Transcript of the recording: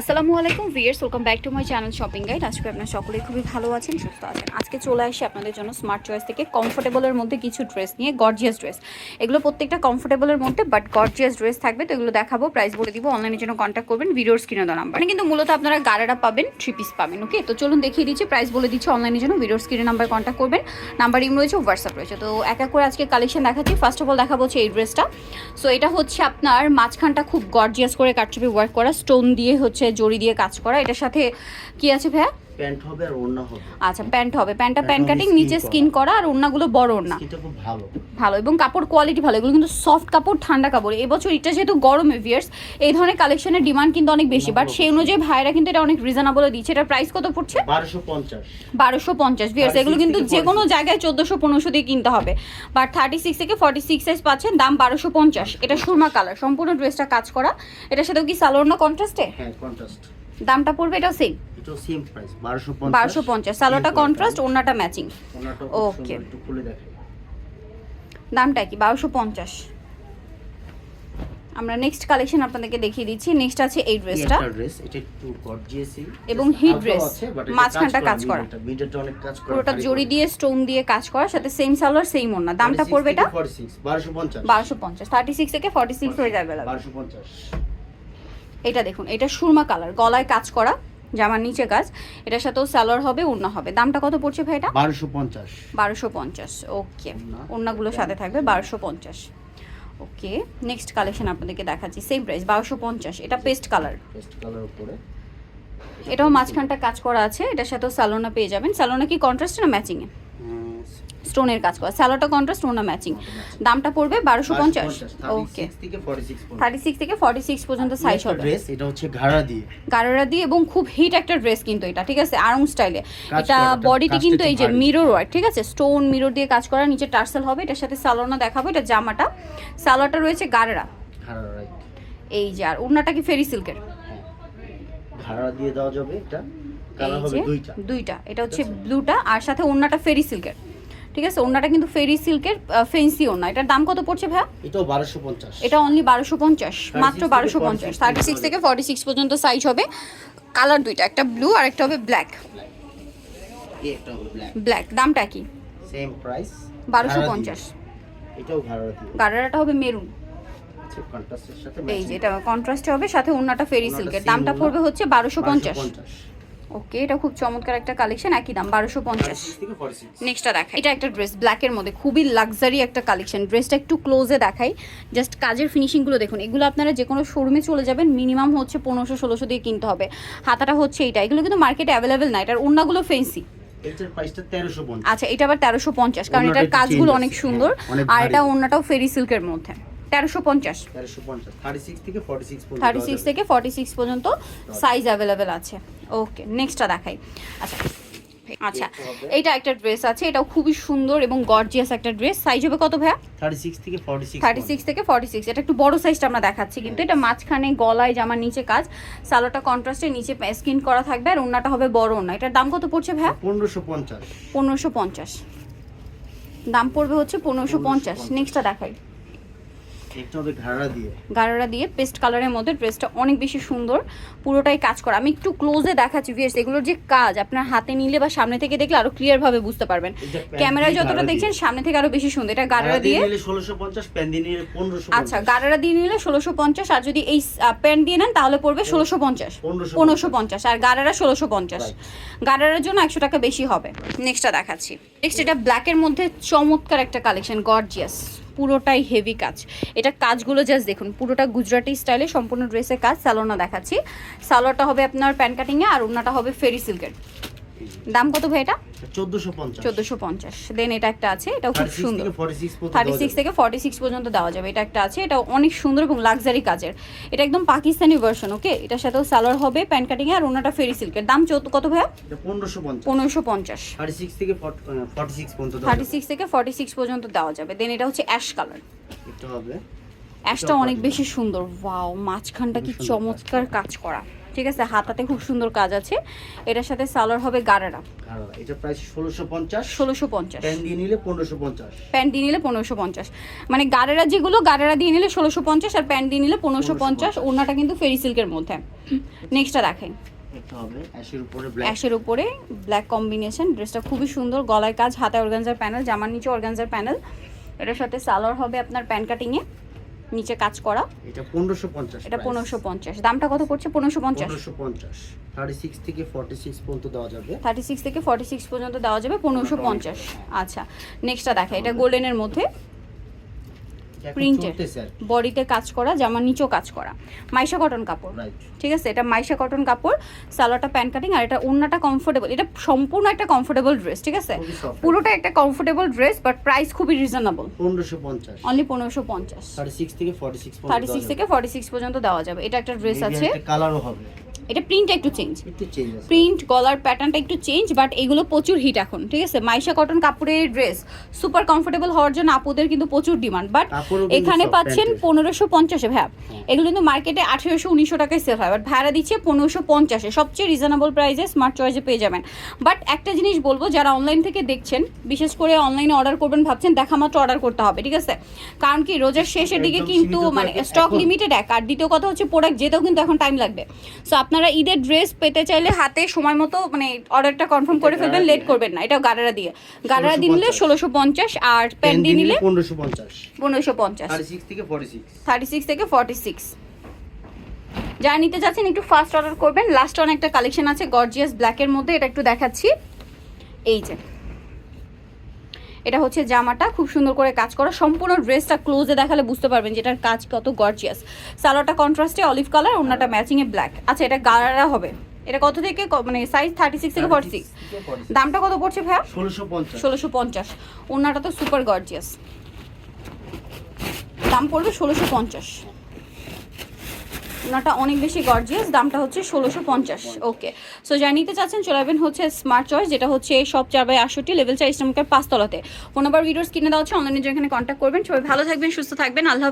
আসসালামু আলাইকুম viewers welcome back to my channel shopping guide আজকে আপনার সকলেই খুবই ভালো আছেন, সুস্থ আছেন। আজকে চলে আসি আপনাদের জন্য স্মার্ট চয়েস থেকে কমফোর্টেবলের মধ্যে কিছু ড্রেস নিয়ে গর্জিয়াস ড্রেস এগুলো প্রত্যেকটা কমফোর্টেবলের মধ্যে বাট গর্জিয়াস ড্রেস থাকবে, তো এগুলো দেখাবো প্রাইস বলে দিব অনলাইনের জন্য কন্ট্যাক্ট করবেন ভিডিওর স্ক্রিনে দেওয়া নাম্বার কিন্তু মূলত আপনারা গাড়াটা পাবেন থ্রি পিস পাবেন ওকে তো চলুন দেখিয়ে দিচ্ছি প্রাইস বলে দিচ্ছি অনলাইনের জন্য ভিডিওর স্ক্রিনে নাম্বার কন্ট্যাক্ট করবেন। নাম্বার ইম রয়েছে হোয়াটসঅ্যাপ রয়েছে। তো এক এক করে আজকে কালেকশন দেখাচ্ছি। ফার্স্ট অফ অল দেখাবো হচ্ছে এই ড্রেসটা সো এটা হচ্ছে আপনার মাঝখানটা খুব গর্জিয়াস করে কাটছবি ওয়ার্ক করা স্টোন দিয়ে হচ্ছে জড়ি দিয়ে কাজ করা। এটার সাথে কি আছে ভাইয়া? প্যান্ট হবে আর ওড়না হবে। আচ্ছা প্যান্ট হবে। প্যান্টটা প্যান্ট কাটিং নিচে স্কিন করা আর ওড়নাগুলো বড় ওড়না। এটা খুব ভালো। ভালো এবং কাপড় কোয়ালিটি ভালো। এগুলো কিন্তু সফট কাপড় ঠান্ডা কাপড়। এবছর এটা যেহেতু গরমে ভিয়ার্স এই ধরনের কালেকশনের ডিমান্ড কিন্তু অনেক বেশি। বাট সেই অনুযায়ী ভাইরা কিন্তু এটা অনেক রিজনেবল দিচ্ছে। এটার প্রাইস কত পড়ছে? বারোশো পঞ্চাশ। বারোশো পঞ্চাশ। ভিয়ার্স এগুলো কিন্তু যে কোনো জায়গায় চোদ্দোশো পনেরোশো দিয়ে কিনতে হবে। বাট থার্টি সিক্স থেকে ফর্টি সিক্স সাইজ পাচ্ছেন দাম বারোশো পঞ্চাশ। এটা সুরমা কালার সম্পূর্ণ ড্রেসটা কাজ করা। এটার সাথেও কি সালোয়ার না কন্ট্রাস্টে হ্যাঁ কন্ট্রাস্ট দামটা পড়বে এটাও সেম এটাও সেম প্রাইস বারোশো বারোশো পঞ্চাশ। সালোয়ারটা কন্ট্রাস্ট ওড়নাটা ম্যাচিং ওকে একটু খুলে দামটা কি? বারোশো পঞ্চাশ। আমরা নেক্সট কালেকশন আপনাদেরকে দেখিয়ে দিচ্ছি। নেক্সট আছে এই ড্রেসটা ড্রেস এটা একটু গর্জিয়াসই এবং heat ড্রেস মাঝখানটা কাজ করা। মিডলটা অনেক কাজ করা পুরোটা জড়ি দিয়ে স্টোন দিয়ে কাজ করা সাথে সেম সালোয়ার সেম ওড়না। দামটা পড়বে এটা? 46 বারোশো পঞ্চাশ। বারোশো পঞ্চাশ। থার্টি সিক্স থেকে ফর্টি সিক্স হয়ে যাবে বারোশো পঞ্চাশ। এটা দেখুন এটা সুরমা কালার গলায় কাজ করা জামার নিচে কাজ এটার সাথেও সালোয়ার হবে ওড়না হবে। দামটা কত পড়ছে ভাই এটা? বারোশো পঞ্চাশ। বারোশো পঞ্চাশ ওকে। ওড়না। ওড়নাগুলোর সাথে থাকবে বারোশো পঞ্চাশ। ওকে নেক্সট কালেকশন আপনাদেরকে দেখাচ্ছি সেম প্রাইস বারোশো পঞ্চাশ এটা পেস্ট কালার পেস্ট কালার উপরে। এটাও মাঝখানটা কাজ করা আছে এটার সাথেও স্যালোনা পেয়ে যাবেন। স্যালোনা কি কন্ট্রাস্ট না ম্যাচিংয়ে স্টোনের কাজ করা। স্যালোটা কন্ট্রাস্ট ওনা ম্যাচিং দামটা পড়বে বারোশো পঞ্চাশ। ওকে থেকে 46 থার্টি সিক্স থেকে ফর্টি সিক্স পর্যন্ত সাইজ হবে। ড্রেস এটা হচ্ছে ঘাড়া দিয়ে। গারোরা দিয়ে এবং খুব হিট একটা ড্রেস কিন্তু এটা ঠিক আছে? আরং স্টাইলে এটা বডিতে কিন্তু এই যে মিরর ওয়ার্ক ঠিক আছে? স্টোন মিরর দিয়ে কাজ করা নিচে টার্সেল হবে এটার সাথে সালোনা দেখাবো এটা জামাটা। সালোয়ারটা রয়েছে গারেরা এই যে আর ওড়নাটা কি ফেরি সিল্কের ঘাড়া দিয়ে দেওয়া যাবে এটা। কালার হবে দুইটা। দুইটা। এটা হচ্ছে ব্লুটা আর সাথে ওড়নাটা ফেরি সিল্কের ঠিক আছে? ওড়নাটা কিন্তু ফেরি সিল্কের ফেন্সি ওড়না। এটার দাম কত পড়ছে ভাইয়া? এটাও বারোশো পঞ্চাশ। এটা অনলি বারোশো পঞ্চাশ মাত্র 36 থেকে বারোশো পঞ্চাশ। 46 থার্টি সিক্স থেকে ফর্টি সিক্স পর্যন্ত সাইজ হবে। কালার দুইটা একটা ব্লু আর একটা হবে ব্ল্যাক এই একটা হবে ব্ল্যাক ব্ল্যাক দামটা কি? সেম প্রাইস বারোশো পঞ্চাশ। এটাও ঘাড়া দিয়ে গাড়াটা হবে মেরুন সাথে এই যে এটা কন্ট্রাস্ট হবে সাথে ওন্নাটা ফেরি সিল্কের দামটা পড়বে হচ্ছে বারোশো পঞ্চাশ। 1250 ওকে এটা খুব চমৎকার একটা কালেকশন একই দাম বারোশো পঞ্চাশ। 36 থেকে 46 নেক্সটটা দেখা এটা একটা ড্রেস ব্ল্যাকের মধ্যে খুবই লাক্সারি একটা কালেকশন ড্রেসটা একটু ক্লোজে দেখাই। জাস্ট কাজের ফিনিশিংগুলো দেখুন এগুলো আপনারা যে কোনো শোরুমে চলে যাবেন মিনিমাম হচ্ছে পনেরোশো ষোলোশো দিয়ে কিনতে হবে। হাতাটা হচ্ছে এটা এগুলো কিন্তু মার্কেটে অ্যাভেলেবেল না এটার ওড়নাগুলো ফেন্সি এটার প্রাইসটা 1350 আচ্ছা এটা আবার তেরোশো পঞ্চাশ কারণ এটার কাজগুলো অনেক সুন্দর। হ্যাঁ, আর এটা ওড়নাটাও ফেরি সিল্কের মধ্যে। তেরোশো পঞ্চাশ। 1350 36 থেকে 46 পর্যন্ত থার্টি সিক্স থেকে ফর্টি সিক্স পর্যন্ত সাইজ অ্যাভেলেবেল আছে। ওকে নেক্সটটা দেখাই। আচ্ছা আচ্ছা এটা একটা ড্রেস আছে এটাও খুবই সুন্দর এবং গর্জিয়াস একটা ড্রেস সাইজ হবে কত ভাইয়া? 36 থেকে থার্টি সিক্স থেকে ফর্টি সিক্স এটা একটু বড় সাইজটা আমরা দেখাচ্ছি কিন্তু এটা মাঝখানে গলায় জামার নিচে কাজ। সালোটা কন্ট্রাস্টে নিচে স্কিন করা থাকবে আর ওনাটা হবে বড় ওনা এটার দাম কত পড়ছে ভাইয়া? 1550 পনেরোশো পঞ্চাশ। দাম পড়বে হচ্ছে পনেরোশো পঞ্চাশ। নেক্সটটা দেখাই একটা হবে ঘাড়া দিয়ে গাড়ারা দিয়ে। পেস্ট কালারের মধ্যে ড্রেসটা অনেক বেশি সুন্দর পুরোটাই কাজ করা। আমি একটু ক্লোজে দেখাচ্ছি ভিএস এগুলোর যে কাজ আপনার হাতে নিলে বা সামনে থেকে দেখলে আরও ক্লিয়ার ভাবে বুঝতে পারবেন। ক্যামেরায় যতটা দেখছেন সামনে থেকে আরও বেশি সুন্দর। এটা গাড়ারা দিয়ে নিলে 1650 প্যান দিয়ে নিলে 1550 আচ্ছা গাড়ারা দিয়ে নিলে ষোলোশো পঞ্চাশ আর যদি এই প্যান্ট দিয়ে নেন তাহলে পড়বে ষোলোশো পঞ্চাশ। পনেরোশো পঞ্চাশ। আর গাড়ারা ষোলোশো পঞ্চাশ. গাড়ারার জন্য একশো টাকা বেশি হবে। নেক্সটটা দেখাচ্ছি। নেক্সট এটা ব্ল্যাকের মধ্যে চমৎকার একটা কালেকশন গর্জিয়াস পুরোটাই হেভি কাজ। এটা কাজগুলো জাস্ট দেখুন, পুরোটা গুজরাটি স্টাইলে সম্পূর্ণ ড্রেসের কাজ সালোনা দেখাচ্ছি। সালোয়ারটা হবে আপনার প্যান কাটিংয়ে আর ওনাটা হবে ফেরি সিল্কের দাম কত ভাই এটা? 1450 চোদ্দোশো পঞ্চাশ। দেন এটা একটা আছে এটাও খুব সুন্দর। থেকে 46 পর্যন্ত থার্টি সিক্স থেকে ফর্টি সিক্স পর্যন্ত দেওয়া যাবে। এটা একটা আছে এটা অনেক সুন্দর এবং লাক্সারি কাজের। এটা একদম পাকিস্তানি ভার্সন ওকে এটার সাথেও সালোয়ার হবে প্যান কাটিং আর ওনাটা ফেরি সিল্কের দাম কত ভাইয়া? এটা 1550 পনেরোশো পঞ্চাশ। 36 থেকে 40 46 পর্যন্ত দেওয়া থার্টি সিক্স থেকে ফর্টি সিক্স পর্যন্ত দেওয়া যাবে। দেন এটা হচ্ছে অ্যাশ কালার এটা হবে অ্যাশটা অনেক বেশি সুন্দর। ওয়াও মাঝখানটা কি চমৎকার কাজ করা। ঠিক আছে হাতাতে খুব সুন্দর কাজ আছে। এটার সাথে সালোয়ার হবে গারারা। এটা প্রাইস দিয়ে নিলে প্যান্ট দিয়ে নিলে পনেরোশো পঞ্চাশ। মানে গারেরা যেগুলো গারেরা দিয়ে নিলে ষোলোশো পঞ্চাশ আর প্যান্ট দিয়ে নিলে পনেরোশো পঞ্চাশ। 1550 ওড়নাটা কিন্তু ফেরি সিল্কের মধ্যে। নেক্সটটা দেখেন। অ্যাশের উপরে ব্ল্যাক অ্যাশের উপরে ব্ল্যাক কম্বিনেশন ড্রেসটা খুবই সুন্দর। গলায় কাজ হাতে অর্গানজার প্যানেল জামার নিচে অর্গানজার প্যানেল এটার সাথে সালোয়ার হবে আপনার প্যান কাটিংয়ে নিচে কাজ করা। এটা পনেরোশো পঞ্চাশ এটা পনেরোশো পঞ্চাশ। দামটা কত পড়ছে? পনেরোশো পঞ্চাশ। পনেরোশো পঞ্চাশ। থার্টি সিক্স থেকে ফর্টি সিক্স পর্যন্ত দেওয়া যাবে। থার্টি সিক্স থেকে ফর্টি সিক্স পর্যন্ত দেওয়া যাবে পনেরোশো পঞ্চাশ। আচ্ছা নেক্সটটা দেখা এটা গোল্ডেনের মধ্যে। কি। বডিতে কাজ করা জামার নিচেও কাজ করা। মাইশা কটন কাপড়। ঠিক আছে? এটা মাইশা কটন কাপড় সালোয়ারটা প্যান্ট কাটিং আর এটা ওড়নাটা কমফোর্টেবল এটা সম্পূর্ণ একটা কমফোর্টেবল ড্রেস ঠিক আছে? পুরোটা একটা কমফোর্টেবল ড্রেস বাট প্রাইস খুবই রিজনেবল পনেরোশো পঞ্চাশ। অনলি পনেরোশো পঞ্চাশ। থার্টি সিক্স থেকে ফর্টি সিক্স থার্টি সিক্স থেকে ফর্টি সিক্স পর্যন্ত দেওয়া যাবে। এটা একটা ড্রেস আছে। কালারও হবে। এটা প্রিন্টটা একটু চেঞ্জ একটু চেঞ্জ আছে। প্রিন্ট গলার প্যাটার্নটা একটু চেঞ্জ বাট এগুলো প্রচুর হিট এখন ঠিক আছে? মাইশা কটন কাপড়ের ড্রেস সুপার কমফোর্টেবল হওয়ার জন্য আপুদের কিন্তু প্রচুর ডিমান্ড বাট এখানে পাচ্ছেন। পনেরোশো পঞ্চাশে ভ্যাপ এগুলো কিন্তু মার্কেটে আঠেরোশো উনিশশো টাকায় সেল হয় বাট ভাড়া দিচ্ছে পনেরোশো পঞ্চাশে। সবচেয়ে রিজনেবল প্রাইসে স্মার্ট চয়েসে পেয়ে যাবেন। বাট একটা জিনিস বলব যারা অনলাইন থেকে দেখছেন বিশেষ করে অনলাইনে অর্ডার করবেন ভাবছেন দেখা মাত্র অর্ডার করতে হবে ঠিক আছে? কারণ কি রোজার শেষের দিকে কিন্তু মানে স্টক লিমিটেড এক আর দ্বিতীয় কথা হচ্ছে প্রোডাক্ট যেতেও কিন্তু এখন টাইম লাগবে। সো আপনারা ঈদের ড্রেস পেতে চাইলে হাতে সময় মতো মানে অর্ডারটা কনফার্ম করে ফেলবেন লেট করবেন না। এটা গাড়ারা দিয়ে। গাড়ারা দিয়ে নিলে ষোলোশো পঞ্চাশ আর প্যান্ট দিয়ে নিলে পনেরোশো পঞ্চাশ। পনেরোশো পঞ্চাশ। থার্টি সিক্স থেকে ফর্টি সিক্স থার্টি সিক্স থেকে ফর্টি সিক্স যারা নিতে চাচ্ছেন একটু ফার্স্ট অর্ডার করবেন। লাস্ট অনেকটা কালেকশন আছে গর্জিয়াস ব্ল্যাকের মধ্যে। এটা একটু দেখাচ্ছি। এই যে। এটা হচ্ছে জামাটা খুব সুন্দর করে কাজ করা। সম্পূর্ণ ড্রেসটা ক্লোজে দেখালে বুঝতে পারবেন যে এটার কাজ কত গর্জিয়াস সালোয়ারটা কন্ট্রাস্টে অলিভ কালার ওনাটা ম্যাচিংয়ে এ ব্ল্যাক আচ্ছা এটা গালারা হবে? এটা কত থেকে মানে সাইজ থার্টি সিক্স থেকে ফর্টি সিক্স দামটা কত পড়ছে ভাইয়া? ষোলোশো পঞ্চাশ। ষোলোশো পঞ্চাশ। ওনাটা তো সুপার গর্জিয়াস দাম পড়বে ষোলোশো পঞ্চাশ। ওনাটা অনেক বেশি গর্জিয়াস দামটা হচ্ছে ষোলোশো পঞ্চাশ। ওকে সো যা নিতে চাচ্ছেন, চলে যাবেন হচ্ছে স্মার্ট চয়েস যেটা হচ্ছে সব চার বাই আটষট্টি লেভেল চার ইসলামকার পাঁচতলাতে। ফোন নাম্বার ভিডিওস কিনে দেওয়া হচ্ছে অনলাইনে যেখানে কন্ট্যাক্ট করবেন। সবাই ভালো থাকবেন, সুস্থ থাকবেন। আল্লাহ